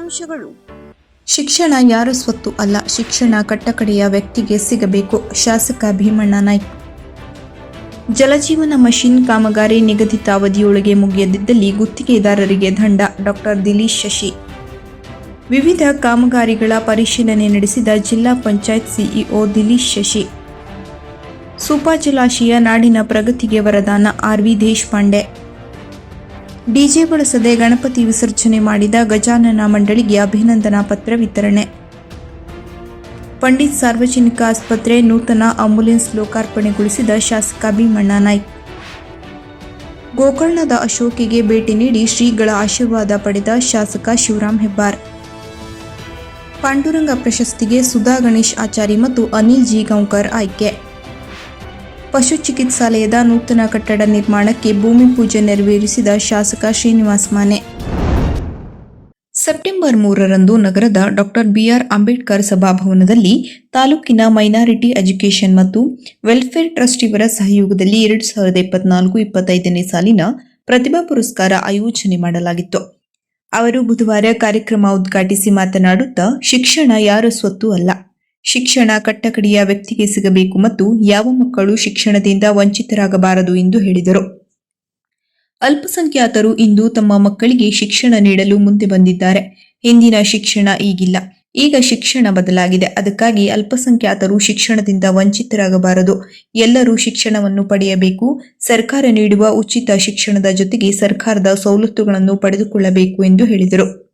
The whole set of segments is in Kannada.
ಮುಖ್ಯಾಂಶಗಳು ಶಿಕ್ಷಣ ಯಾರ ಸ್ವತ್ತು ಅಲ್ಲ, ಶಿಕ್ಷಣ ಕಟ್ಟಕಡೆಯ ವ್ಯಕ್ತಿಗೆ ಸಿಗಬೇಕು, ಶಾಸಕ ಭೀಮಣ್ಣ ನಾಯ್ಕ. ಜಲಜೀವನ ಮಷಿನ್ ಕಾಮಗಾರಿ ನಿಗದಿತ ಅವಧಿಯೊಳಗೆ ಮುಗಿಯದಿದ್ದಲ್ಲಿ ಗುತ್ತಿಗೆದಾರರಿಗೆ ದಂಡ ಡಾಕ್ಟರ್ ದಿಲೀಶ್ ಶಶಿ. ವಿವಿಧ ಕಾಮಗಾರಿಗಳ ಪರಿಶೀಲನೆ ನಡೆಸಿದ ಜಿಲ್ಲಾ ಪಂಚಾಯತ್ ಸಿಇಒ ದಿಲೀಶ್ ಶಶಿ. ಸೂಪಾ ಜಲಾಶಯ ನಾಡಿನ ಪ್ರಗತಿಗೆ ವರದಾನ ಆರ್ವಿ ದೇಶಪಾಂಡೆ. ಡಿಜೆ ಬಳಸದೆ ಗಣಪತಿ ವಿಸರ್ಜನೆ ಮಾಡಿದ ಗಜಾನನ ಮಂಡಳಿಗೆ ಅಭಿನಂದನಾ ಪತ್ರ ವಿತರಣೆ. ಪಂಡಿತ್ ಸಾರ್ವಜನಿಕ ಆಸ್ಪತ್ರೆ ನೂತನ ಆಂಬ್ಯುಲೆನ್ಸ್ ಲೋಕಾರ್ಪಣೆಗೊಳಿಸಿದ ಶಾಸಕ ಭೀಮಣ್ಣ ನಾಯ್ಕ್. ಗೋಕರ್ಣದ ಅಶೋಕಿಗೆ ಭೇಟಿ ನೀಡಿ ಶ್ರೀಗಳ ಆಶೀರ್ವಾದ ಪಡೆದ ಶಾಸಕ ಶಿವರಾಮ್ ಹೆಬ್ಬಾರ್. ಪಾಂಡುರಂಗ ಪ್ರಶಸ್ತಿಗೆ ಸುಧಾ ಗಣೇಶ್ ಆಚಾರಿ ಮತ್ತು ಅನಿಲ್ ಜಿ. ಗೌಂಕರ್ ಆಯ್ಕೆ. ಪಶು ಚಿಕಿತ್ಸಾಲಯದ ನೂತನ ಕಟ್ಟಡ ನಿರ್ಮಾಣಕ್ಕೆ ಭೂಮಿ ಪೂಜೆ ನೆರವೇರಿಸಿದ ಶಾಸಕ ಶ್ರೀನಿವಾಸ್ ಮಾನೆ. ಸೆಪ್ಟೆಂಬರ್ ಮೂರರಂದು ನಗರದ ಡಾಕ್ಟರ್ ಬಿಆರ್ ಅಂಬೇಡ್ಕರ್ ಸಭಾಭವನದಲ್ಲಿ ತಾಲೂಕಿನ ಮೈನಾರಿಟಿ ಎಜುಕೇಷನ್ ಮತ್ತು ವೆಲ್ಫೇರ್ ಟ್ರಸ್ಟ್ ಇವರ ಸಹಯೋಗದಲ್ಲಿ ಎರಡು ಸಾವಿರದ ಇಪ್ಪತ್ನಾಲ್ಕು ಇಪ್ಪತ್ತೈದನೇ ಸಾಲಿನ ಪ್ರತಿಭಾ ಪುರಸ್ಕಾರ ಆಯೋಜನೆ ಮಾಡಲಾಗಿತ್ತು. ಅವರು ಬುಧವಾರ ಕಾರ್ಯಕ್ರಮ ಉದ್ಘಾಟಿಸಿ ಮಾತನಾಡುತ್ತಾ, ಶಿಕ್ಷಣ ಯಾರ ಸ್ವತ್ತು ಅಲ್ಲ. ಶಿಕ್ಷಣ ಕಟ್ಟಕಡೆಯ ವ್ಯಕ್ತಿಗೆ ಸಿಗಬೇಕು ಮತ್ತು ಯಾವ ಮಕ್ಕಳು ಶಿಕ್ಷಣದಿಂದ ವಂಚಿತರಾಗಬಾರದು ಎಂದು ಹೇಳಿದರು. ಅಲ್ಪಸಂಖ್ಯಾತರು ಇಂದು ತಮ್ಮ ಮಕ್ಕಳಿಗೆ ಶಿಕ್ಷಣ ನೀಡಲು ಮುಂದೆ ಬಂದಿದ್ದಾರೆ. ಹಿಂದಿನ ಶಿಕ್ಷಣ ಈಗಿಲ್ಲ. ಈಗ ಶಿಕ್ಷಣ ಬದಲಾಗಿದೆ. ಅದಕ್ಕಾಗಿ ಅಲ್ಪಸಂಖ್ಯಾತರು ಶಿಕ್ಷಣದಿಂದ ವಂಚಿತರಾಗಬಾರದು. ಎಲ್ಲರೂ ಶಿಕ್ಷಣವನ್ನು ಪಡೆಯಬೇಕು. ಸರ್ಕಾರ ನೀಡುವ ಉಚಿತ ಶಿಕ್ಷಣದ ಜೊತೆಗೆ ಸರ್ಕಾರದ ಸವಲತ್ತುಗಳನ್ನು ಪಡೆದುಕೊಳ್ಳಬೇಕು ಎಂದು ಹೇಳಿದರು.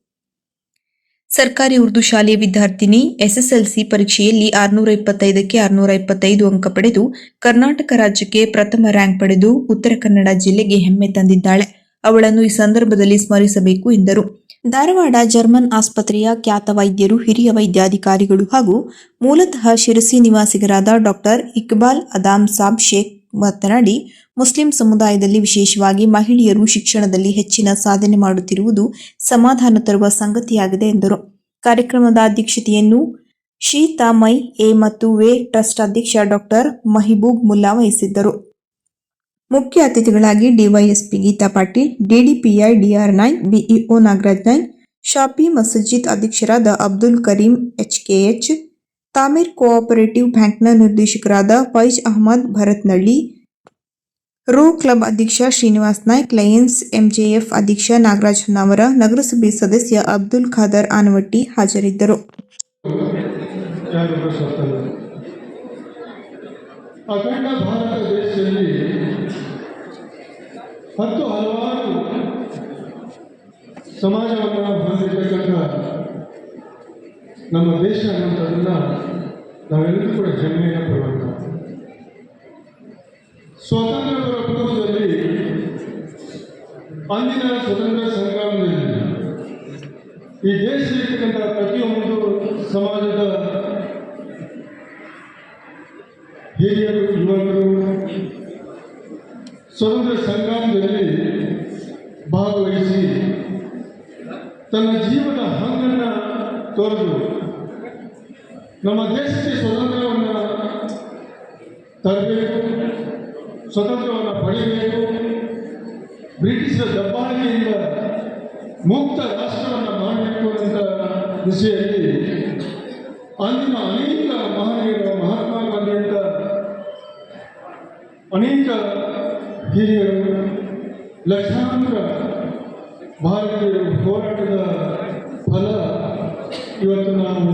ಸರ್ಕಾರಿ ಉರ್ದು ಶಾಲೆಯ ವಿದ್ಯಾರ್ಥಿನಿ ಎಸ್ಎಸ್ಎಲ್ಸಿ ಪರೀಕ್ಷೆಯಲ್ಲಿ ಆರುನೂರ ಇಪ್ಪತ್ತೈದಕ್ಕೆ ಆರುನೂರ ಇಪ್ಪತ್ತೈದು ಅಂಕ ಪಡೆದು ಕರ್ನಾಟಕ ರಾಜ್ಯಕ್ಕೆ ಪ್ರಥಮ ರ್ಯಾಂಕ್ ಪಡೆದು ಉತ್ತರ ಕನ್ನಡ ಜಿಲ್ಲೆಗೆ ಹೆಮ್ಮೆ ತಂದಿದ್ದಾಳೆ. ಅವಳನ್ನು ಈ ಸಂದರ್ಭದಲ್ಲಿ ಸ್ಮರಿಸಬೇಕು ಎಂದರು. ಧಾರವಾಡ ಜರ್ಮನ್ ಆಸ್ಪತ್ರೆಯ ಖ್ಯಾತ ವೈದ್ಯರು, ಹಿರಿಯ ವೈದ್ಯಾಧಿಕಾರಿಗಳು ಹಾಗೂ ಮೂಲತಃ ಶಿರಸಿ ನಿವಾಸಿಗರಾದ ಡಾಕ್ಟರ್ ಇಕ್ಬಾಲ್ ಅದಾಮ್ ಸಾಬ್ ಶೇಖ್ ಮಾತನಾಡಿ ಮುಸ್ಲಿಂ ಸಮುದಾಯದಲ್ಲಿ ವಿಶೇಷವಾಗಿ ಮಹಿಳೆಯರು ಶಿಕ್ಷಣದಲ್ಲಿ ಹೆಚ್ಚಿನ ಸಾಧನೆ ಮಾಡುತ್ತಿರುವುದು ಸಮಾಧಾನ ತರುವ ಸಂಗತಿಯಾಗಿದೆ ಎಂದರು. ಕಾರ್ಯಕ್ರಮದ ಅಧ್ಯಕ್ಷತೆಯನ್ನು ಶೀತಾ ಮೈ ಎ ಮತ್ತು ವೇ ಟ್ರಸ್ಟ್ ಅಧ್ಯಕ್ಷ ಡಾಕ್ಟರ್ ಮಹಿಬೂಬ್ ಮುಲ್ಲಾ ವಹಿಸಿದ್ದರು. ಮುಖ್ಯ ಅತಿಥಿಗಳಾಗಿ DYSP Geetha Patil, DDPI D R Naik BEO Nagaraj nine, Shafi ಮಸಜಿದ್ ಅಧ್ಯಕ್ಷರಾದ ಅಬ್ದುಲ್ ಕರೀಂ ಎಚ್ಕೆಎಚ್, ತಾಮೀರ್ ಕೋಆಪರೇಟಿವ್ ಬ್ಯಾಂಕ್ನ ನಿರ್ದೇಶಕರಾದ ಫೈಜ್ ಅಹಮದ್ ಭರತ್ನಳ್ಳಿ ರೋ ಕ್ಲಬ್ ಅಧ್ಯಕ್ಷ ಶ್ರೀನಿವಾಸ್ ನಾಯ್ಕ್, ಲಯನ್ಸ್ ಎಂಜೆಎಫ್ ಅಧ್ಯಕ್ಷ ನಾಗರಾಜ್ ಹೊನ್ನಾವರ, ನಗರಸಭೆ ಸದಸ್ಯ ಅಬ್ದುಲ್ ಖಾದರ್ ಆನವಟ್ಟಿ ಹಾಜರಿದ್ದರು. ಅಖಂಡ ಭಾರತ ದೇಶದಲ್ಲಿ ಹತ್ತು ಹಲವಾರು ಸಮಾಜವನ್ನು ಹೊಂದಿರತಕ್ಕಂಥ ನಮ್ಮ ದೇಶ ಅನ್ನೋಂಥದ್ದನ್ನ ನಾವೆಲ್ಲರೂ ಕೂಡ ಹೆಮ್ಮೆಯನ್ನು ಪಡುವಂಥ ಪೂರ್ವದಲ್ಲಿ ಅಂದಿನ ಸ್ವತಂತ್ರ ಸಂಗ್ರಾಮದಲ್ಲಿ ಈ ದೇಶದಲ್ಲಿರ್ತಕ್ಕಂಥ ಪ್ರತಿಯೊಂದು ಸಮಾಜದ ಹಿರಿಯರು, ಯುವಕರು, ಸ್ವತಂತ್ರ ಸಂಗ್ರಾಮದಲ್ಲಿ ಭಾಗವಹಿಸಿ ತನ್ನ ಜೀವನ ಹಂಗನ್ನ ತೊರೆದು ನಮ್ಮ ದೇಶಕ್ಕೆ ಸ್ವತಂತ್ರವನ್ನು ತರಬೇಕು ಸ್ವತಂತ್ರವನ್ನು ಪಡೆಯಬೇಕು ಬ್ರಿಟಿಷರ ದಬ್ಬಾಳಿಕೆಯಿಂದ ಮುಕ್ತ ರಾಷ್ಟ್ರವನ್ನು ಮಾಡಬೇಕು ಅಂತ ದಿಶೆಯಲ್ಲಿ ಅಂದಿನ ಅನೇಕ ಮಹನೀಯರು ಮಹಾತ್ಮ ಗಾಂಧಿ ಅಂತ ಅನೇಕ ಹಿರಿಯರು, ಲಕ್ಷಾಂತರ ಭಾರತೀಯ ಹೋರಾಟದ ಫಲ ಇವತ್ತು ನಾವು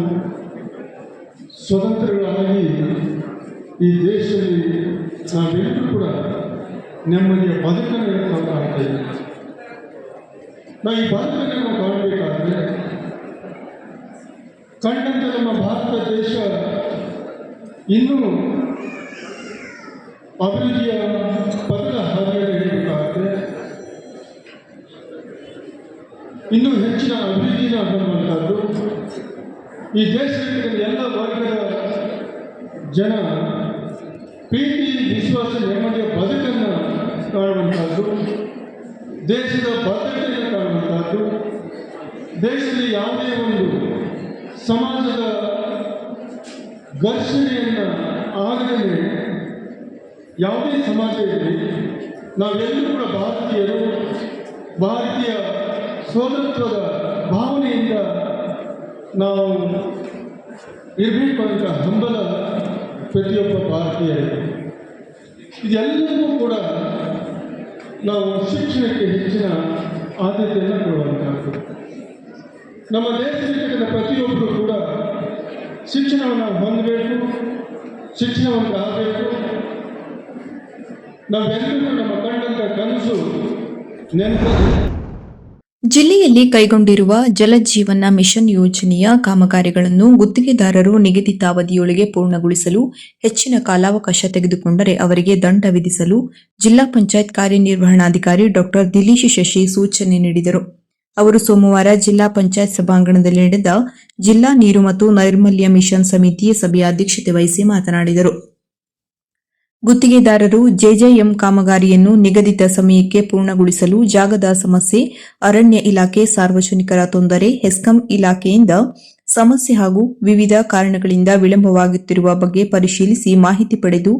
ಸ್ವತಂತ್ರಗಳಾಗಿ ಈ ದೇಶದಲ್ಲಿ ನಾವೆಲ್ಲರೂ ಕೂಡ ನೆಮ್ಮದಿಯ ಬದುಕನ್ನು ಆಗ್ತಾ ಇದ್ದೀವಿ. ನಾವು ಈ ಬದುಕನ್ನು ನಾವು ಕಾಣಬೇಕಾದ್ರೆ ಕಂಡಂತೆ ನಮ್ಮ ಭಾರತ ದೇಶ ಇನ್ನೂ ಅಭಿವೃದ್ಧಿಯ ಪದದ ಹಾದಿಯಲ್ಲಿ ಇನ್ನೂ ಹೆಚ್ಚಿನ ಅಭಿವೃದ್ಧಿನ ಹೊಂದುವಂಥದ್ದು ಈ ದೇಶದಲ್ಲಿ ಎಲ್ಲ ವರ್ಗದ ಜನ ಪ್ರೀತಿ, ವಿಶ್ವಾಸ, ನೆಮ್ಮದಿಯ ಬದುಕನ್ನು ಕಾಣುವಂಥದ್ದು. ದೇಶದ ಭದ್ರತೆಯನ್ನು ಕಾಣುವಂಥದ್ದು. ದೇಶದಲ್ಲಿ ಯಾವುದೇ ಒಂದು ಸಮಾಜದ ಘರ್ಷಣೆಯನ್ನು ಆಗದೇ ಯಾವುದೇ ಸಮಾಜ ಇರಲಿ ನಾವೆಲ್ಲರೂ ಕೂಡ ಭಾರತೀಯರು, ಭಾರತೀಯ ಸ್ವಾತಂತ್ರ್ಯದ ಭಾವನೆಯಿಂದ ನಾವು ಇರಬೇಕು ಅಂತ ಹಂಬಲ ಪ್ರತಿಯೊಬ್ಬ ಭಾರತೀಯರಿಗೆ ಇದೆಲ್ಲವೂ ಕೂಡ ನಾವು ಶಿಕ್ಷಣಕ್ಕೆ ಹೆಚ್ಚಿನ ಆದ್ಯತೆಯನ್ನು ಕೊಡುವಂಥದ್ದು ನಮ್ಮ ದೇಶದ ಪ್ರತಿಯೊಬ್ಬರು ಕೂಡ ಶಿಕ್ಷಣವನ್ನು ಹೊಂದಬೇಕು, ಶಿಕ್ಷಣವನ್ನು ಆಗಬೇಕು ಜಿಲ್ಲೆಯಲ್ಲಿ ಕೈಗೊಂಡಿರುವ ಜಲಜೀವನ ಮಿಷನ್ ಯೋಜನೆಯ ಕಾಮಗಾರಿಗಳನ್ನು ಗುತ್ತಿಗೆದಾರರು ನಿಗದಿತ ಅವಧಿಯೊಳಗೆ ಪೂರ್ಣಗೊಳಿಸಲು ಹೆಚ್ಚಿನ ಕಾಲಾವಕಾಶ ತೆಗೆದುಕೊಂಡರೆ ಅವರಿಗೆ ದಂಡ ವಿಧಿಸಲು ಜಿಲ್ಲಾ ಪಂಚಾಯತ್ ಕಾರ್ಯನಿರ್ವಹಣಾಧಿಕಾರಿ ಡಾಕ್ಟರ್ ದಿಲೀಶ್ ಶಶಿ ಸೂಚನೆ ನೀಡಿದರು. ಅವರು ಸೋಮವಾರ ಜಿಲ್ಲಾ ಪಂಚಾಯತ್ ಸಭಾಂಗಣದಲ್ಲಿ ನಡೆದ ಜಿಲ್ಲಾ ನೀರು ಮತ್ತು ನೈರ್ಮಲ್ಯ ಮಿಷನ್ ಸಮಿತಿಯ ಸಭೆಯ ಅಧ್ಯಕ್ಷತೆ ವಹಿಸಿ ಮಾತನಾಡಿದರು. ಗುತ್ತಿಗೆದಾರರು ಜೆಜೆಎಂ ಕಾಮಗಾರಿಯನ್ನು ನಿಗದಿತ ಸಮಯಕ್ಕೆ ಪೂರ್ಣಗೊಳಿಸಲು ಜಾಗದ ಸಮಸ್ಯೆ, ಅರಣ್ಯ ಇಲಾಖೆ ಸಾರ್ವಜನಿಕರ ತೊಂದರೆ, ಹೆಸ್ಕಾಂ ಇಲಾಖೆಯಿಂದ ಸಮಸ್ಯೆ ಹಾಗೂ ವಿವಿಧ ಕಾರಣಗಳಿಂದ ವಿಳಂಬವಾಗುತ್ತಿರುವ ಬಗ್ಗೆ ಪರಿಶೀಲಿಸಿ ಮಾಹಿತಿ ಪಡೆದು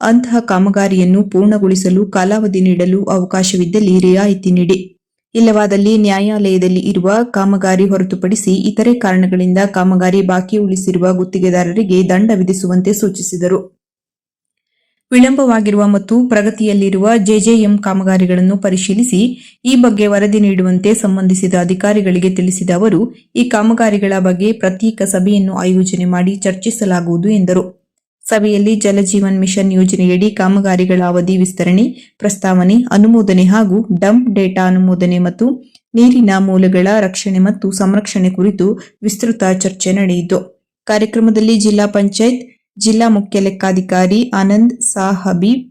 ಅಂತಹ ಕಾಮಗಾರಿಯನ್ನು ಪೂರ್ಣಗೊಳಿಸಲು ಕಾಲಾವಧಿ ನೀಡಲು ಅವಕಾಶವಿದ್ದಲ್ಲಿ ರಿಯಾಯಿತಿ ನೀಡಿ. ಇಲ್ಲವಾದಲ್ಲಿ ನ್ಯಾಯಾಲಯದಲ್ಲಿ ಇರುವ ಕಾಮಗಾರಿ ಹೊರತುಪಡಿಸಿ ಇತರೆ ಕಾರಣಗಳಿಂದ ಕಾಮಗಾರಿ ಬಾಕಿ ಉಳಿಸಿರುವ ಗುತ್ತಿಗೆದಾರರಿಗೆ ದಂಡ ವಿಧಿಸುವಂತೆ ಸೂಚಿಸಿದರು. ವಿಳಂಬವಾಗಿರುವ ಮತ್ತು ಪ್ರಗತಿಯಲ್ಲಿರುವ ಜೆಜೆಎಂ ಕಾಮಗಾರಿಗಳನ್ನು ಪರಿಶೀಲಿಸಿ ಈ ಬಗ್ಗೆ ವರದಿ ನೀಡುವಂತೆ ಸಂಬಂಧಿಸಿದ ಅಧಿಕಾರಿಗಳಿಗೆ ತಿಳಿಸಿದ ಅವರು, ಈ ಕಾಮಗಾರಿಗಳ ಬಗ್ಗೆ ಪ್ರತ್ಯೇಕ ಸಭೆಯನ್ನು ಆಯೋಜನೆ ಮಾಡಿ ಚರ್ಚಿಸಲಾಗುವುದು ಎಂದರು. ಸಭೆಯಲ್ಲಿ ಜಲಜೀವನ್ ಮಿಷನ್ ಯೋಜನೆಯಡಿ ಕಾಮಗಾರಿಗಳ ಅವಧಿ ವಿಸ್ತರಣೆ, ಪ್ರಸ್ತಾವನೆ, ಅನುಮೋದನೆ ಹಾಗೂ ಡಂಪ್ ಡೇಟಾ ಅನುಮೋದನೆ ಮತ್ತು ನೀರಿನ ಮೂಲಗಳ ರಕ್ಷಣೆ ಮತ್ತು ಸಂರಕ್ಷಣೆ ಕುರಿತು ವಿಸ್ತೃತ ಚರ್ಚೆ ನಡೆಯಿತು. ಕಾರ್ಯಕ್ರಮದಲ್ಲಿ ಜಿಲ್ಲಾ ಪಂಚಾಯತ್ ಜಿಲ್ಲಾ ಮುಖ್ಯ ಲೆಕ್ಕಾಧಿಕಾರಿ ಆನಂದ್ ಸಾಹಬೀಬ್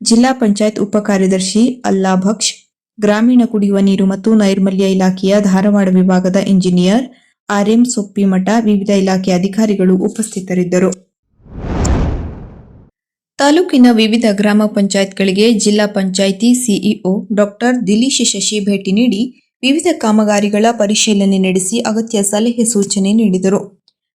ಜಿಲ್ಲಾ ಪಂಚಾಯತ್ ಉಪ ಕಾರ್ಯದರ್ಶಿ ಅಲ್ಲಾ ಭಕ್ಷ್ ಗ್ರಾಮೀಣ ಕುಡಿಯುವ ನೀರು ಮತ್ತು ನೈರ್ಮಲ್ಯ ಇಲಾಖೆಯ ಧಾರವಾಡ ವಿಭಾಗದ ಇಂಜಿನಿಯರ್ ಆರ್ಎಂ ಸೊಪ್ಪಿಮಠ ವಿವಿಧ ಇಲಾಖೆ ಅಧಿಕಾರಿಗಳು ಉಪಸ್ಥಿತರಿದ್ದರು. ತಾಲೂಕಿನ ವಿವಿಧ ಗ್ರಾಮ ಪಂಚಾಯತ್ಗಳಿಗೆ ಜಿಲ್ಲಾ ಪಂಚಾಯಿತಿ ಸಿಇಒ ಡಾಕ್ಟರ್ ದಿಲೀಶ್ ಶಶಿ ಭೇಟಿ ನೀಡಿ ವಿವಿಧ ಕಾಮಗಾರಿಗಳ ಪರಿಶೀಲನೆ ನಡೆಸಿ ಅಗತ್ಯ ಸಲಹೆ ಸೂಚನೆ ನೀಡಿದರು.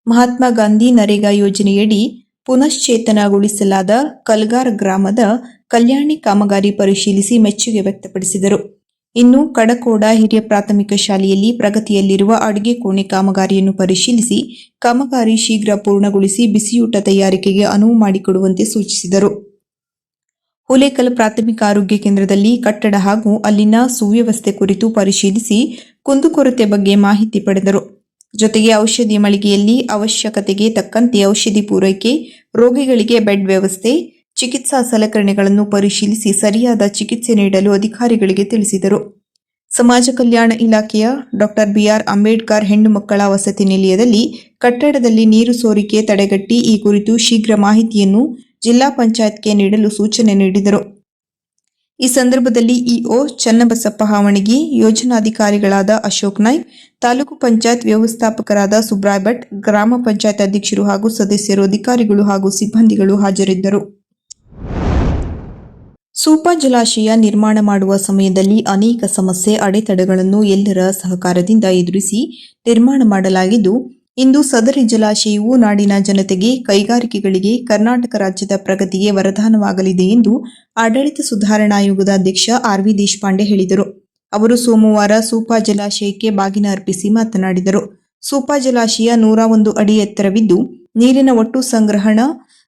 ಮಹಾತ್ಮ ಗಾಂಧಿ ನರೇಗಾ ಯೋಜನೆಯಡಿ ಪುನಶ್ಚೇತನಗೊಳಿಸಲಾದ ಕಲ್ಗಾರ್ ಗ್ರಾಮದ ಕಲ್ಯಾಣಿ ಕಾಮಗಾರಿ ಪರಿಶೀಲಿಸಿ ಮೆಚ್ಚುಗೆ ವ್ಯಕ್ತಪಡಿಸಿದರು. ಇನ್ನು ಕಡಕೋಡ ಹಿರಿಯ ಪ್ರಾಥಮಿಕ ಶಾಲೆಯಲ್ಲಿ ಪ್ರಗತಿಯಲ್ಲಿರುವ ಅಡುಗೆ ಕೋಣೆ ಕಾಮಗಾರಿಯನ್ನು ಪರಿಶೀಲಿಸಿ ಕಾಮಗಾರಿ ಶೀಘ್ರ ಪೂರ್ಣಗೊಳಿಸಿ ಬಿಸಿಯೂಟ ತಯಾರಿಕೆಗೆ ಅನುವು ಮಾಡಿಕೊಡುವಂತೆ ಸೂಚಿಸಿದರು. ಹುಲೇಕಲ್ ಪ್ರಾಥಮಿಕ ಆರೋಗ್ಯ ಕೇಂದ್ರದಲ್ಲಿ ಕಟ್ಟಡ ಹಾಗೂ ಅಲ್ಲಿನ ಸುವ್ಯವಸ್ಥೆ ಕುರಿತು ಪರಿಶೀಲಿಸಿ ಕುಂದುಕೊರತೆ ಬಗ್ಗೆ ಮಾಹಿತಿ ಪಡೆದರು. ಜೊತೆಗೆ ಔಷಧಿ ಮಳಿಗೆಯಲ್ಲಿ ಅವಶ್ಯಕತೆಗೆ ತಕ್ಕಂತೆ ಔಷಧಿ ಪೂರೈಕೆ, ರೋಗಿಗಳಿಗೆ ಬೆಡ್ ವ್ಯವಸ್ಥೆ, ಚಿಕಿತ್ಸಾ ಸಲಕರಣೆಗಳನ್ನು ಪರಿಶೀಲಿಸಿ ಸರಿಯಾದ ಚಿಕಿತ್ಸೆ ನೀಡಲು ಅಧಿಕಾರಿಗಳಿಗೆ ತಿಳಿಸಿದರು. ಸಮಾಜ ಕಲ್ಯಾಣ ಇಲಾಖೆಯ ಡಾಕ್ಟರ್ ಬಿಆರ್. ಅಂಬೇಡ್ಕರ್ ಹೆಣ್ಣು ಮಕ್ಕಳ ವಸತಿ ನಿಲಯದಲ್ಲಿ ಕಟ್ಟಡದಲ್ಲಿ ನೀರು ಸೋರಿಕೆ ತಡೆಗಟ್ಟಿ ಈ ಕುರಿತು ಶೀಘ್ರ ಮಾಹಿತಿಯನ್ನು ಜಿಲ್ಲಾ ಪಂಚಾಯತ್ಗೆ ನೀಡಲು ಸೂಚನೆ ನೀಡಿದರು. ಈ ಸಂದರ್ಭದಲ್ಲಿ ಇಒ ಚನ್ನಬಸಪ್ಪ ಹಾವಣಗಿ, ಯೋಜನಾಧಿಕಾರಿಗಳಾದ ಅಶೋಕ್ ನಾಯ್ಕ್ ತಾಲೂಕು ಪಂಚಾಯತ್ ವ್ಯವಸ್ಥಾಪಕರಾದ ಸುಬ್ರಾಯ್ ಭಟ್, ಗ್ರಾಮ ಪಂಚಾಯತ್ ಅಧ್ಯಕ್ಷರು ಹಾಗೂ ಸದಸ್ಯರು, ಅಧಿಕಾರಿಗಳು ಹಾಗೂ ಸಿಬ್ಬಂದಿಗಳು ಹಾಜರಿದ್ದರು. ಸೂಪಾ ಜಲಾಶಯ ನಿರ್ಮಾಣ ಮಾಡುವ ಸಮಯದಲ್ಲಿ ಅನೇಕ ಸಮಸ್ಯೆ, ಅಡೆತಡೆಗಳನ್ನು ಎಲ್ಲರ ಸಹಕಾರದಿಂದ ಎದುರಿಸಿ ನಿರ್ಮಾಣ ಮಾಡಲಾಗಿದ್ದು, ಇಂದು ಸದರಿ ಜಲಾಶಯವು ನಾಡಿನ ಜನತೆಗೆ, ಕೈಗಾರಿಕೆಗಳಿಗೆ, ಕರ್ನಾಟಕ ರಾಜ್ಯದ ಪ್ರಗತಿಗೆ ವರದಾನವಾಗಲಿದೆ ಎಂದು ಆಡಳಿತ ಸುಧಾರಣಾ ಆಯೋಗದ ಅಧ್ಯಕ್ಷ ಆರ್ವಿ ದೇಶಪಾಂಡೆ ಹೇಳಿದರು. ಅವರು ಸೋಮವಾರ ಸೂಪಾ ಜಲಾಶಯಕ್ಕೆ ಬಾಗಿನ ಅರ್ಪಿಸಿ ಮಾತನಾಡಿದರು. ಸೂಪಾ ಜಲಾಶಯ ನೂರ ಒಂದು ಅಡಿ ಎತ್ತರವಿದ್ದು, ನೀರಿನ ಒಟ್ಟು ಸಂಗ್ರಹಣ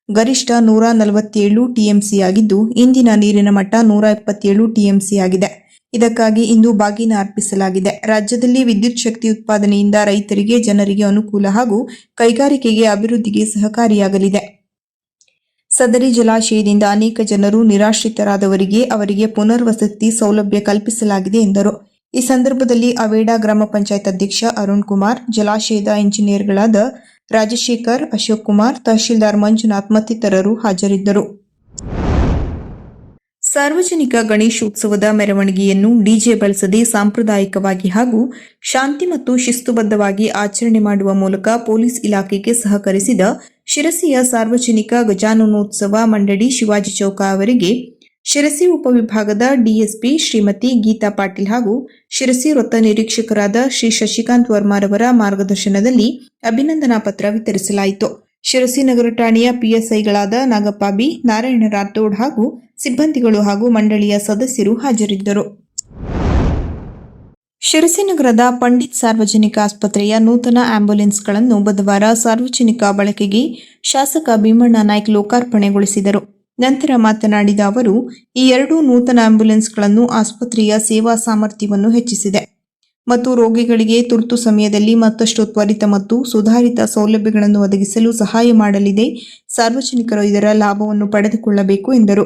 ಗರಿಷ್ಠ ನೂರ ನಲವತ್ತೇಳು ಟಿಎಂಸಿ ಆಗಿದ್ದು, ಇಂದಿನ ನೀರಿನ ಮಟ್ಟ ನೂರ ಎಪ್ಪತ್ತೇಳು ಟಿಎಂಸಿ ಆಗಿದೆ. ಇದಕ್ಕಾಗಿ ಇಂದು ಬಾಗಿನ ಅರ್ಪಿಸಲಾಗಿದೆ. ರಾಜ್ಯದಲ್ಲಿ ವಿದ್ಯುತ್ ಶಕ್ತಿ ಉತ್ಪಾದನೆಯಿಂದ ರೈತರಿಗೆ ಜನರಿಗೆ ಅನುಕೂಲ ಹಾಗೂ ಕೈಗಾರಿಕೆಗೆ ಅಭಿವೃದ್ಧಿಗೆ ಸಹಕಾರಿಯಾಗಲಿದೆ. ಸದರಿ ಜಲಾಶಯದಿಂದ ಅನೇಕ ಜನರು ನಿರಾಶ್ರಿತರಾದವರಿಗೆ ಅವರಿಗೆ ಪುನರ್ವಸತಿ ಸೌಲಭ್ಯ ಕಲ್ಪಿಸಲಾಗಿದೆ ಎಂದರು. ಈ ಸಂದರ್ಭದಲ್ಲಿ ಅವೇಡಾ ಗ್ರಾಮ ಪಂಚಾಯತ್ ಅಧ್ಯಕ್ಷ ಅರುಣ್ ಕುಮಾರ್, ಜಲಾಶಯದ ಇಂಜಿನಿಯರ್ಗಳಾದ ರಾಜಶೇಖರ್, ಅಶೋಕ್ ಕುಮಾರ್, ತಹಶೀಲ್ದಾರ್ ಮಂಜುನಾಥ್ ಮತ್ತಿತರರು ಹಾಜರಿದ್ದರು. ಸಾರ್ವಜನಿಕ ಗಣೇಶೋತ್ಸವದ ಮೆರವಣಿಗೆಯನ್ನು ಡಿಜೆ ಬಳಸದೆ ಸಾಂಪ್ರದಾಯಿಕವಾಗಿ ಹಾಗೂ ಶಾಂತಿ ಮತ್ತು ಶಿಸ್ತುಬದ್ಧವಾಗಿ ಆಚರಣೆ ಮಾಡುವ ಮೂಲಕ ಪೊಲೀಸ್ ಇಲಾಖೆಗೆ ಸಹಕರಿಸಿದ ಶಿರಸಿಯ ಸಾರ್ವಜನಿಕ ಗಜಾನನೋತ್ಸವ ಮಂಡಳಿ ಶಿವಾಜಿ ಚೌಕ ಅವರಿಗೆ ಶಿರಸಿ ಉಪವಿಭಾಗದ ಡಿಎಸ್ಪಿ ಶ್ರೀಮತಿ ಗೀತಾ ಪಾಟೀಲ್ ಹಾಗೂ ಶಿರಸಿ ವೃತ್ತ ನಿರೀಕ್ಷಕರಾದ ಶ್ರೀ ಶಶಿಕಾಂತ್ ವರ್ಮಾರವರ ಮಾರ್ಗದರ್ಶನದಲ್ಲಿ ಅಭಿನಂದನಾ ಪತ್ರ ವಿತರಿಸಲಾಯಿತು. ಶಿರಸಿ ನಗರ ಠಾಣೆಯ ಪಿಎಸ್ಐಗಳಾದ ನಾಗಪ್ಪ ಬಿ ನಾರಾಯಣ ರಾಥೋಡ್ ಹಾಗೂ ಸಿಬ್ಬಂದಿಗಳು ಹಾಗೂ ಮಂಡಳಿಯ ಸದಸ್ಯರು ಹಾಜರಿದ್ದರು. ಶಿರಸಿ ನಗರದ ಪಂಡಿತ್ ಸಾರ್ವಜನಿಕ ಆಸ್ಪತ್ರೆಯ ನೂತನ ಆಂಬ್ಯುಲೆನ್ಸ್ಗಳನ್ನು ಬುಧವಾರ ಸಾರ್ವಜನಿಕ ಬಳಕೆಗೆ ಶಾಸಕ ಭೀಮಣ್ಣ ನಾಯ್ಕ್ ಲೋಕಾರ್ಪಣೆಗೊಳಿಸಿದರು. ನಂತರ ಮಾತನಾಡಿದ ಅವರು, ಈ ಎರಡೂ ನೂತನ ಆಂಬ್ಯುಲೆನ್ಸ್ಗಳನ್ನು ಆಸ್ಪತ್ರೆಯ ಸೇವಾ ಸಾಮರ್ಥ್ಯವನ್ನು ಹೆಚ್ಚಿಸಿದೆ. ಮತ್ತು ರೋಗಿಗಳಿಗೆ ತುರ್ತು ಸಮಯದಲ್ಲಿ ಮತ್ತಷ್ಟು ತ್ವರಿತ ಮತ್ತು ಸುಧಾರಿತ ಸೌಲಭ್ಯಗಳನ್ನು ಒದಗಿಸಲು ಸಹಾಯ ಮಾಡಲಿದೆ. ಸಾರ್ವಜನಿಕರು ಇದರ ಲಾಭವನ್ನು ಪಡೆದುಕೊಳ್ಳಬೇಕು ಎಂದರು.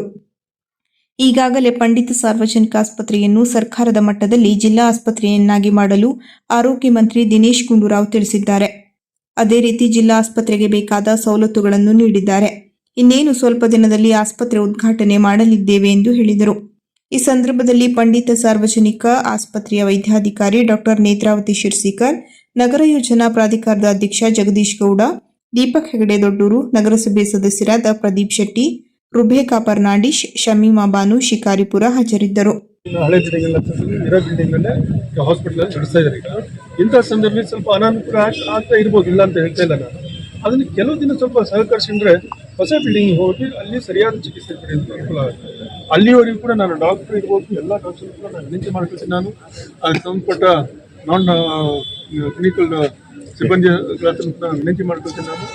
ಈಗಾಗಲೇ ಪಂಡಿತ ಸಾರ್ವಜನಿಕ ಆಸ್ಪತ್ರೆಯನ್ನು ಸರ್ಕಾರದ ಮಟ್ಟದಲ್ಲಿ ಜಿಲ್ಲಾ ಆಸ್ಪತ್ರೆಯನ್ನಾಗಿ ಮಾಡಲು ಆರೋಗ್ಯ ಮಂತ್ರಿ ದಿನೇಶ್ ಗುಂಡೂರಾವ್ ತಿಳಿಸಿದ್ದಾರೆ. ಅದೇ ರೀತಿ ಜಿಲ್ಲಾ ಆಸ್ಪತ್ರೆಗೆ ಬೇಕಾದ ಸವಲತ್ತುಗಳನ್ನು ನೀಡಿದ್ದಾರೆ. ಇನ್ನೇನು ಸ್ವಲ್ಪ ದಿನದಲ್ಲಿ ಆಸ್ಪತ್ರೆ ಉದ್ಘಾಟನೆ ಮಾಡಲಿದ್ದೇವೆ ಎಂದು ಹೇಳಿದರು. ಈ ಸಂದರ್ಭದಲ್ಲಿ ಪಂಡಿತ ಸಾರ್ವಜನಿಕ ಆಸ್ಪತ್ರೆಯ ವೈದ್ಯಾಧಿಕಾರಿ ಡಾಕ್ಟರ್ ನೇತ್ರಾವತಿ ಶಿರ್ಸಿಕರ್, ನಗರ ಯೋಜನಾ ಪ್ರಾಧಿಕಾರದ ಅಧ್ಯಕ್ಷ ಜಗದೀಶ್ ಗೌಡ, ದೀಪಕ್ ಹೆಗಡೆ ದೊಡ್ಡೂರು, ನಗರಸಭೆ ಸದಸ್ಯರಾದ ಪ್ರದೀಪ್ ಶೆಟ್ಟಿ ರುಬೇಕಾ ಫರ್ನಾಂಡಿಶ್ ಶಮೀಮಾ ಬಾನು, ಶಿಕಾರಿಪುರ ಹಾಜರಿದ್ದರು. ಹಳೆ ಇರೋ ಬಿಲ್ಡಿಂಗ್ ಹಾಸ್ಪಿಟಲಲ್ಲಿ ಹಾಸ್ಪಿಟಲ್ ನಡೆಸ್ತಾ ಇದ್ದಾರೆ ಈಗ. ಇಂಥ ಸಂದರ್ಭದಲ್ಲಿ ಸ್ವಲ್ಪ ಅನಾನುಕೂಲ ಆಗ್- ಆಗ್ತಾ ಇರ್ಬೋದು, ಇಲ್ಲ ಅಂತ ಹೇಳ್ತಾ ಇಲ್ಲ ನಾನು. ಅದನ್ನು ಕೆಲವು ದಿನ ಸ್ವಲ್ಪ ಸಹಕರಿಸಿದ್ರೆ ಹೊಸ ಬಿಲ್ಡಿಂಗ್ ಹೋಗಿ ಅಲ್ಲಿ ಸರಿಯಾದ ಚಿಕಿತ್ಸೆ ಪಡೆಯೋದು ಅನುಕೂಲ ಆಗುತ್ತೆ. ಅಲ್ಲಿವರೆಗೂ ಕೂಡ ನಾನು ಡಾಕ್ಟರ್ ಇರ್ಬೋದು, ಎಲ್ಲ ಡಾಕ್ಟರ್ ಕೂಡ ನಾನು ವಿನಂತಿ ಮಾಡ್ಕೊಳ್ತೀನಿ ನಾನು. ಅದಕ್ಕೆ ಸಂಬಂಧಪಟ್ಟ ನಾನ್ ಕ್ಲಿನಿಕಲ್ ಸಿಬ್ಬಂದಿ ವಿನಂತಿ ಮಾಡ್ಕೊಳ್ತೀನಿ ನಾನು.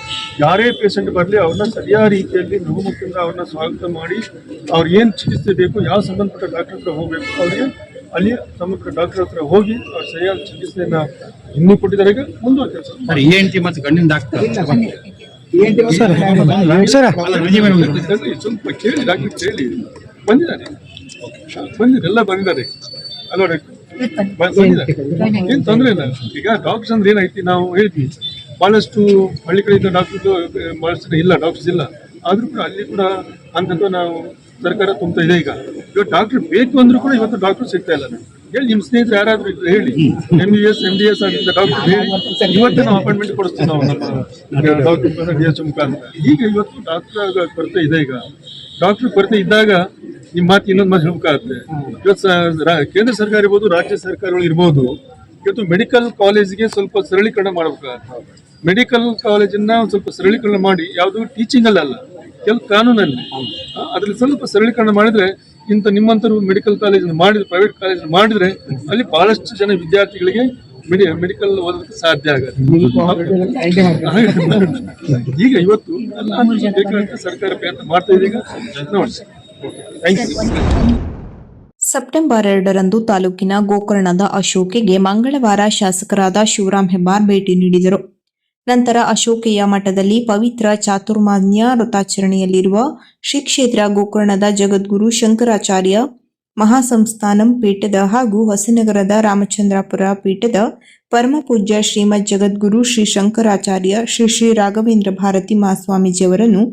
ಯಾರೇ ಪೇಷಂಟ್ ಬರಲಿ ಅವ್ರನ್ನ ಸರಿಯಾದ ರೀತಿಯಲ್ಲಿ ಬಹುಮುಖದಿಂದ ಅವ್ರನ್ನ ಸ್ವಾಗತ ಮಾಡಿ ಅವ್ರು ಏನು ಚಿಕಿತ್ಸೆ ಬೇಕು ಯಾವ ಸಂಬಂಧಪಟ್ಟ ಡಾಕ್ಟರ್ ಹತ್ರ ಹೋಗಬೇಕು ಅವರಿಗೆ ಅಲ್ಲಿ ಸಮಗ್ರ ಡಾಕ್ಟರ್ ಹತ್ರ ಹೋಗಿ ಅವ್ರು ಸರಿಯಾದ ಚಿಕಿತ್ಸೆಯನ್ನ ಇನ್ನೂ ಕೊಟ್ಟಿದ್ದಾರೆ. ಈಗ ಮುಂದುವರೆದ ಸರ್. ಎ ಎನ್ ಟಿ ಮತ್ತು ಗಂಡಿನ ಡಾಕ್ಟರ್ ಸ್ವಲ್ಪ ಕೇಳಿ ಡಾಕ್ಟರ್ ಕೇಳಿ. ಬಂದಿದ್ದಾರೆ. ಬಂದಿದ್ದಾರೆ ಎಲ್ಲ ಬಂದಿದ್ದಾರೆ. ಅಲ್ವಾ ಡಾಕ್ಟರ್? ಏನು ತೊಂದರೆ ಇಲ್ಲ. ಈಗ ಡಾಕ್ಟರ್ಸ್ ಅಂದ್ರೆ ಏನೈತಿ ನಾವು ಹೇಳ್ತೀವಿ. ಬಹಳಷ್ಟು ಹಳ್ಳಿ ಕಡೆಯಿಂದ ಡಾಕ್ಟರ್ ಬಹಳಷ್ಟು ಇಲ್ಲ ಡಾಕ್ಟರ್ಸ್ ಇಲ್ಲ. ಆದ್ರೂ ಕೂಡ ಅಲ್ಲಿ ಕೂಡ ಅಂತಂತ ನಾವು ಸರ್ಕಾರ ತುಂಬ್ತಾ ಇದೆ ಈಗ. ಇವಾಗ ಡಾಕ್ಟರ್ ಬೇಕು ಅಂದ್ರೂ ಕೂಡ ಇವತ್ತು ಡಾಕ್ಟರ್ ಸಿಗ್ತಾ ಇಲ್ಲ. ಹೇಳಿ ನಿಮ್ಮ ಸ್ನೇಹಿತರು ಯಾರಾದ್ರೂ ಇದ್ರೆ ಹೇಳಿ. M B S M D S ಆಗಿದ್ದ ಡಾಕ್ಟರ್ ಹೇಳಿ. ಇವತ್ತೇ ನಾವು ಅಪಾಯಿಂಟ್ಮೆಂಟ್ ಕೊಡಿಸ್ತೀವಿ ನಾವು ನಮ್ಮ ಡಾಕ್ಟರ್ ಡಿ ಎಚ್ ಮುಖಾಂತರ. ಈಗ ಇವತ್ತು ಡಾಕ್ಟರ್ ಕೊರತೆ ಇದೆ ಈಗ. ಡಾಕ್ಟರ್ ಕೊರತೆ ಇದ್ದಾಗ ನಿಮ್ಮ ಮಾತು ಇನ್ನೊಂದು ಮಾತು ಹೇಳ್ಬೇಕಾಗುತ್ತೆ ಇವತ್ತು ಕೇಂದ್ರ ಸರ್ಕಾರ ಇರ್ಬೋದು ರಾಜ್ಯ ಸರ್ಕಾರಗಳು ಇರ್ಬೋದು ಇವತ್ತು ಮೆಡಿಕಲ್ ಕಾಲೇಜಿಗೆ ಸ್ವಲ್ಪ ಸರಳೀಕರಣ ಮಾಡ್ಬೇಕಾಗುತ್ತೆ. ಮೆಡಿಕಲ್ ಕಾಲೇಜನ್ನ ಒಂದ್ ಸ್ವಲ್ಪ ಸರಳೀಕರಣ ಮಾಡಿ ಯಾವುದು ಟೀಚಿಂಗ್ ಅಲ್ಲ ಅಲ್ಲ ಕೆಲವು ಕಾನೂನಲ್ಲಿ. ಅದ್ರಲ್ಲಿ ಸ್ವಲ್ಪ ಸರಳೀಕರಣ ಮಾಡಿದ್ರೆ ಇಂಥ ನಿಮ್ಮಂತರು ಮೆಡಿಕಲ್ ಕಾಲೇಜ್ ಮಾಡಿದ್ರೆ ಪ್ರೈವೇಟ್ ಕಾಲೇಜ್ ಮಾಡಿದ್ರೆ ಅಲ್ಲಿ ಬಹಳಷ್ಟು ಜನ ವಿದ್ಯಾರ್ಥಿಗಳಿಗೆ ಮೆಡಿ ಮೆಡಿಕಲ್ ಓದೋದಕ್ಕೆ ಸಾಧ್ಯ ಆಗುತ್ತೆ. ಈಗ ಇವತ್ತು ಸರ್ಕಾರ ಪ್ರಯತ್ನ ಮಾಡ್ತಾ ಇದೀಗ. ನೋಡಿ ಸೆಪ್ಟೆಂಬರ್ ಎರಡರಂದು ತಾಲೂಕಿನ ಗೋಕರ್ಣದ ಅಶೋಕೆಗೆ ಮಂಗಳವಾರ ಶಾಸಕರಾದ ಶಿವರಾಮ್ ಹೆಬ್ಬಾರ್ ಭೇಟಿ ನೀಡಿದರು. ನಂತರ ಅಶೋಕೆಯ ಮಠದಲ್ಲಿ ಪವಿತ್ರ ಚಾತುರ್ಮಾನ್ಯ ವ್ರತಾಚರಣೆಯಲ್ಲಿರುವ ಶ್ರೀ ಕ್ಷೇತ್ರ ಗೋಕರ್ಣದ ಜಗದ್ಗುರು ಶಂಕರಾಚಾರ್ಯ ಮಹಾಸಂಸ್ಥಾನಂ ಪೀಠದ ಹಾಗೂ ಹೊಸನಗರದ ರಾಮಚಂದ್ರಾಪುರ ಪೀಠದ ಪರಮಪೂಜ್ಯ ಶ್ರೀಮದ್ ಜಗದ್ಗುರು ಶ್ರೀ ಶಂಕರಾಚಾರ್ಯ ಶ್ರೀ ಶ್ರೀ ರಾಘವೇಂದ್ರ ಭಾರತಿ ಮಹಾಸ್ವಾಮೀಜಿಯವರನ್ನು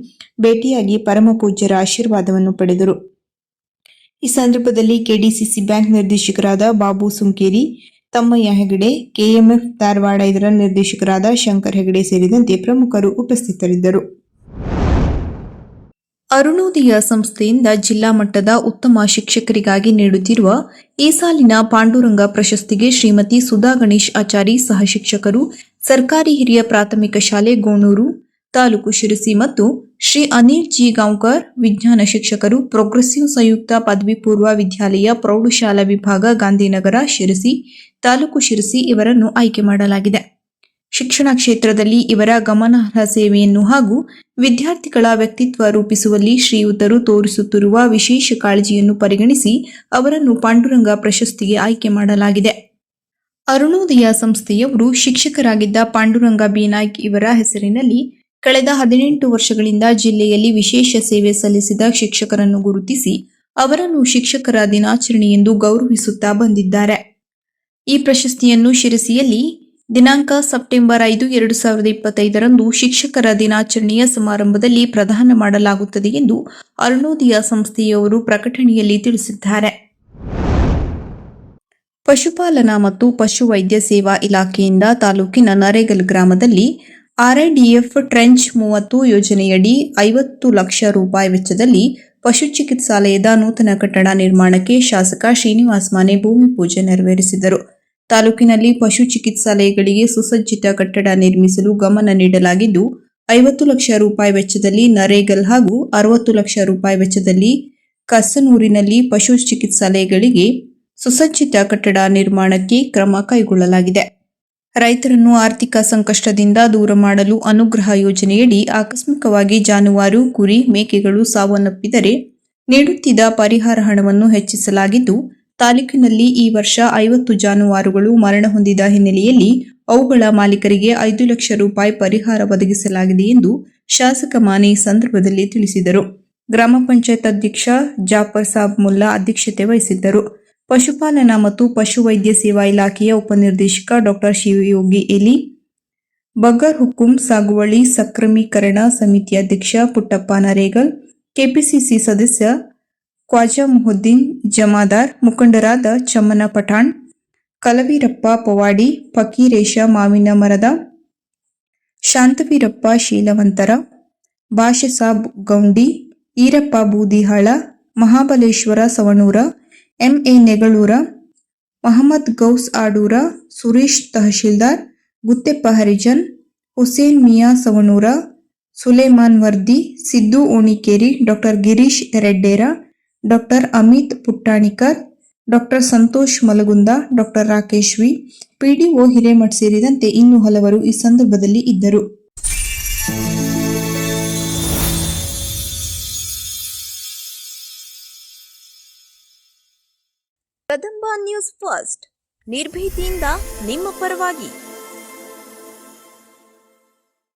ಭೇಟಿಯಾಗಿ ಪರಮಪೂಜ್ಯರ ಆಶೀರ್ವಾದವನ್ನು ಪಡೆದರು. ಈ ಸಂದರ್ಭದಲ್ಲಿ ಕೆಡಿಸಿಸಿ ಬ್ಯಾಂಕ್ ನಿರ್ದೇಶಕರಾದ ಬಾಬು ಸುಂಕೇರಿ, ತಮ್ಮಯ್ಯ ಹೆಗಡೆ, ಕೆಎಂಎಫ್ ಧಾರವಾಡ ಇದರ ನಿರ್ದೇಶಕರಾದ ಶಂಕರ್ ಹೆಗಡೆ ಸೇರಿದಂತೆ ಪ್ರಮುಖರು ಉಪಸ್ಥಿತರಿದ್ದರು. ಅರುಣೋದಯ ಸಂಸ್ಥೆಯಿಂದ ಜಿಲ್ಲಾ ಮಟ್ಟದ ಉತ್ತಮ ಶಿಕ್ಷಕರಿಗಾಗಿ ನೀಡುತ್ತಿರುವ ಈ ಸಾಲಿನ ಪಾಂಡುರಂಗ ಪ್ರಶಸ್ತಿಗೆ ಶ್ರೀಮತಿ ಸುಧಾ ಗಣೇಶ್ ಆಚಾರಿ ಸಹ ಶಿಕ್ಷಕರು, ಸರ್ಕಾರಿ ಹಿರಿಯ ಪ್ರಾಥಮಿಕ ಶಾಲೆ ಗೋಣೂರು, ತಾಲೂಕು ಶಿರಸಿ ಮತ್ತು ಶ್ರೀ ಅನಿಲ್ ಜಿ ಗಾಂವ್ಕರ್ ವಿಜ್ಞಾನ ಶಿಕ್ಷಕರು ಪ್ರೋಗ್ರೆಸಿವ್ ಸಂಯುಕ್ತ ಪದವಿ ಪೂರ್ವ ವಿದ್ಯಾಲಯ, ಪ್ರೌಢಶಾಲಾ ವಿಭಾಗ, ಗಾಂಧಿನಗರ, ಶಿರಸಿ, ತಾಲೂಕು ಶಿರಸಿ ಇವರನ್ನು ಆಯ್ಕೆ ಮಾಡಲಾಗಿದೆ. ಶಿಕ್ಷಣ ಕ್ಷೇತ್ರದಲ್ಲಿ ಇವರ ಗಮನಾರ್ಹ ಸೇವೆಯನ್ನು ಹಾಗೂ ವಿದ್ಯಾರ್ಥಿಗಳ ವ್ಯಕ್ತಿತ್ವ ರೂಪಿಸುವಲ್ಲಿ ಶ್ರೀಯುತರು ತೋರಿಸುತ್ತಿರುವ ವಿಶೇಷ ಕಾಳಜಿಯನ್ನು ಪರಿಗಣಿಸಿ ಅವರನ್ನು ಪಾಂಡುರಂಗ ಪ್ರಶಸ್ತಿಗೆ ಆಯ್ಕೆ ಮಾಡಲಾಗಿದೆ. ಅರುಣೋದಯ ಸಂಸ್ಥೆಯವರು ಶಿಕ್ಷಕರಾಗಿದ್ದ ಪಾಂಡುರಂಗ ಬಿನಾಯ್ಕ್ ಇವರ ಹೆಸರಿನಲ್ಲಿ ಕಳೆದ ಹದಿನೆಂಟು ವರ್ಷಗಳಿಂದ ಜಿಲ್ಲೆಯಲ್ಲಿ ವಿಶೇಷ ಸೇವೆ ಸಲ್ಲಿಸಿದ ಶಿಕ್ಷಕರನ್ನು ಗುರುತಿಸಿ ಅವರನ್ನು ಶಿಕ್ಷಕರ ದಿನಾಚರಣೆ ಎಂದು ಗೌರವಿಸುತ್ತಾ ಬಂದಿದ್ದಾರೆ. ಈ ಪ್ರಶಸ್ತಿಯನ್ನು ಶಿರಸಿಯಲ್ಲಿ ದಿನಾಂಕ ಸೆಪ್ಟೆಂಬರ್ ಐದು, ಎರಡು ಸಾವಿರದ ಇಪ್ಪತ್ತೈದರಂದು ಶಿಕ್ಷಕರ ದಿನಾಚರಣೆಯ ಸಮಾರಂಭದಲ್ಲಿ ಪ್ರದಾನ ಮಾಡಲಾಗುತ್ತದೆ ಎಂದು ಅರುಣೋದಯ ಸಂಸ್ಥೆಯವರು ಪ್ರಕಟಣೆಯಲ್ಲಿ ತಿಳಿಸಿದ್ದಾರೆ. ಪಶುಪಾಲನಾ ಮತ್ತು ಪಶುವೈದ್ಯ ಸೇವಾ ಇಲಾಖೆಯಿಂದ ತಾಲೂಕಿನ ನರೇಗಲ್ ಗ್ರಾಮದಲ್ಲಿ ಆರ್ಐಡಿಎಫ್ ಟ್ರೆಂಚ್ ಮೂವತ್ತು ಯೋಜನೆಯಡಿ ಐವತ್ತು ಲಕ್ಷ ರೂಪಾಯಿ ವೆಚ್ಚದಲ್ಲಿ ಪಶು ಚಿಕಿತ್ಸಾಲಯದ ನೂತನ ಕಟ್ಟಡ ನಿರ್ಮಾಣಕ್ಕೆ ಶಾಸಕ ಶ್ರೀನಿವಾಸ್ ಮಾನೆ ಭೂಮಿ ಪೂಜೆ ನೆರವೇರಿಸಿದರು. ತಾಲೂಕಿನಲ್ಲಿ ಪಶು ಚಿಕಿತ್ಸಾಲಯಗಳಿಗೆ ಸುಸಜ್ಜಿತ ಕಟ್ಟಡ ನಿರ್ಮಿಸಲು ಗಮನ ನೀಡಲಾಗಿದ್ದು, ಐವತ್ತು ಲಕ್ಷ ರೂಪಾಯಿ ವೆಚ್ಚದಲ್ಲಿ ನರೇಗಲ್ ಹಾಗೂ ಅರವತ್ತು ಲಕ್ಷ ರೂಪಾಯಿ ವೆಚ್ಚದಲ್ಲಿ ಕಸನೂರಿನಲ್ಲಿ ಪಶು ಚಿಕಿತ್ಸಾಲಯಗಳಿಗೆ ಸುಸಜ್ಜಿತ ಕಟ್ಟಡ ನಿರ್ಮಾಣಕ್ಕೆ ಕ್ರಮ ಕೈಗೊಳ್ಳಲಾಗಿದೆ. ರೈತರನ್ನು ಆರ್ಥಿಕ ಸಂಕಷ್ಟದಿಂದ ದೂರ ಮಾಡಲು ಅನುಗ್ರಹ ಯೋಜನೆಯಡಿ ಆಕಸ್ಮಿಕವಾಗಿ ಜಾನುವಾರು, ಕುರಿ, ಮೇಕೆಗಳು ಸಾವನ್ನಪ್ಪಿದರೆ ನೀಡುತ್ತಿದ್ದ ಪರಿಹಾರ ಹಣವನ್ನು ಹೆಚ್ಚಿಸಲಾಗಿದ್ದು ತಾಲೂಕಿನಲ್ಲಿ ಈ ವರ್ಷ ಐವತ್ತು ಜಾನುವಾರುಗಳು ಮರಣ ಹೊಂದಿದ ಹಿನ್ನೆಲೆಯಲ್ಲಿ ಅವುಗಳ ಮಾಲೀಕರಿಗೆ ಐದು ಲಕ್ಷ ರೂಪಾಯಿ ಪರಿಹಾರ ಒದಗಿಸಲಾಗಿದೆ ಎಂದು ಶಾಸಕ ಮಾನೆ ಸಂದರ್ಭದಲ್ಲಿ ತಿಳಿಸಿದರು. ಗ್ರಾಮ ಪಂಚಾಯತ್ ಅಧ್ಯಕ್ಷ ಜಾಫರ್ ಸಾಬ್ ಮುಲ್ಲಾ ಅಧ್ಯಕ್ಷತೆ ವಹಿಸಿದ್ದರು. ಪಶುಪಾಲನಾ ಮತ್ತು ಪಶುವೈದ್ಯ ಸೇವಾ ಇಲಾಖೆಯ ಉಪನಿರ್ದೇಶಕ ಡಾಕ್ಟರ್ ಶಿವಯೋಗಿ ಎಲಿ, ಬಗರ್ ಹುಕುಂ ಸಾಗುವಳಿ ಸಕ್ರಮೀಕರಣ ಸಮಿತಿ ಅಧ್ಯಕ್ಷ ಪುಟ್ಟಪ್ಪ ನರೇಗಲ್, ಕೆಪಿಸಿಸಿ ಸದಸ್ಯ ಖ್ವಾಜಾ ಮುಹುದ್ದೀನ್, ಜಮಾದಾರ್ ಮುಖಂಡರಾದ ಚಮ್ಮನ Pathan, ಕಲವೀರಪ್ಪ Pawadi, Fakiresha Mavinamarad, Shantaveerappa Sheelavantara, Bashasab Goundi, Eerappa Boodihal, Mahabaleshwar Savanur A Negalur, Mohammed Gous Adur, Suresh Tahsildar, Guttappa Harijan, Hussain Miya Savanur, Suleman Vardi, Siddu Onikeri, doctor Girish Reddera doctor Amit Puttanikar, doctor Santosh Malagund, doctor Rakesh V PDO Hiremath ಸೇರಿದಂತೆ ಇನ್ನೂ ಹಲವರು ಈ ಸಂದರ್ಭದಲ್ಲಿ ಇದ್ದರು. ಕದಂಬ ನ್ಯೂಸ್ ಫಸ್ಟ್, ನಿರ್ಭೀತಿಯಿಂದ ನಿಮ್ಮ ಪರವಾಗಿ.